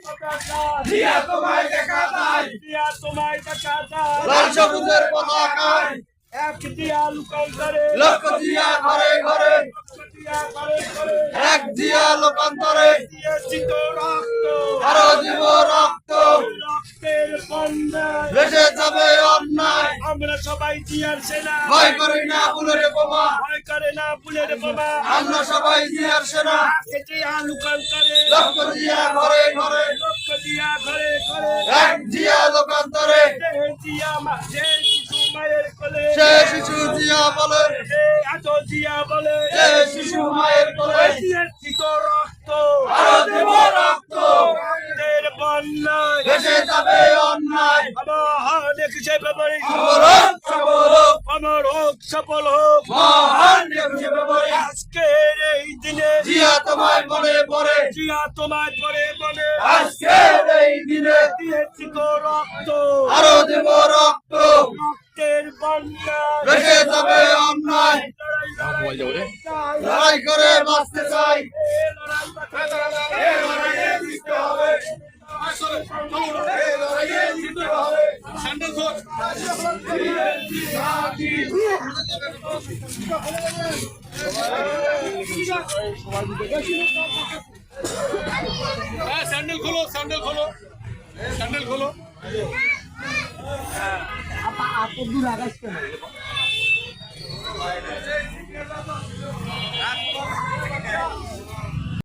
জিয়া তোমায় দেখা যায়। দিয়া তোমায় দেখা যায়। লাল সবুজের পতাকায়। এক দিয়া লুকান্তরে লক্ষ দিয়া ঘরে ঘরে। এক জিয়া লোকান্তরে। রক্ত। আরও রক্ত। রক্তের বন্যায় ভেসে যাবে অন্যায়। আমরা সবাই জিয়ার সেনা। ভয় করি না বুলের বোমা। ভয় করে না বুলের বাবা আমরা সবাই জিয়ার সেনা। লুকান্তরে লক্ষ জিয়া ঘরে দিয়া ঘরে ঘরে। এক জিয়া লোকান্তরে। জিয়া মা যে শিশু মায়ের কোলে। সে শিশু জিয়া বলে। এত জিয়া বলে। শিশু মায়ের কোলে। দিয়েছি রক্ত। আরও দেব রক্ত। রক্তের বন্যায়। ভেসে যাবে অন্যায়। হোক, আমার হোক। সফল হোক জিয়া তোমার পরে মনে আজকের এই দিনে দিয়েছি তো রক্ত। আরও দেব রক্ত। রক্তের বন্যায় ভেসে যাবে অন্যায়। লড়াই করে বাঁচতে চাই। এ লড়াইয়ে স্যান্ডেল খোলো। স্যান্ডেল খোলো স্যান্ডেল খোলো স্যান্ডেল খোলো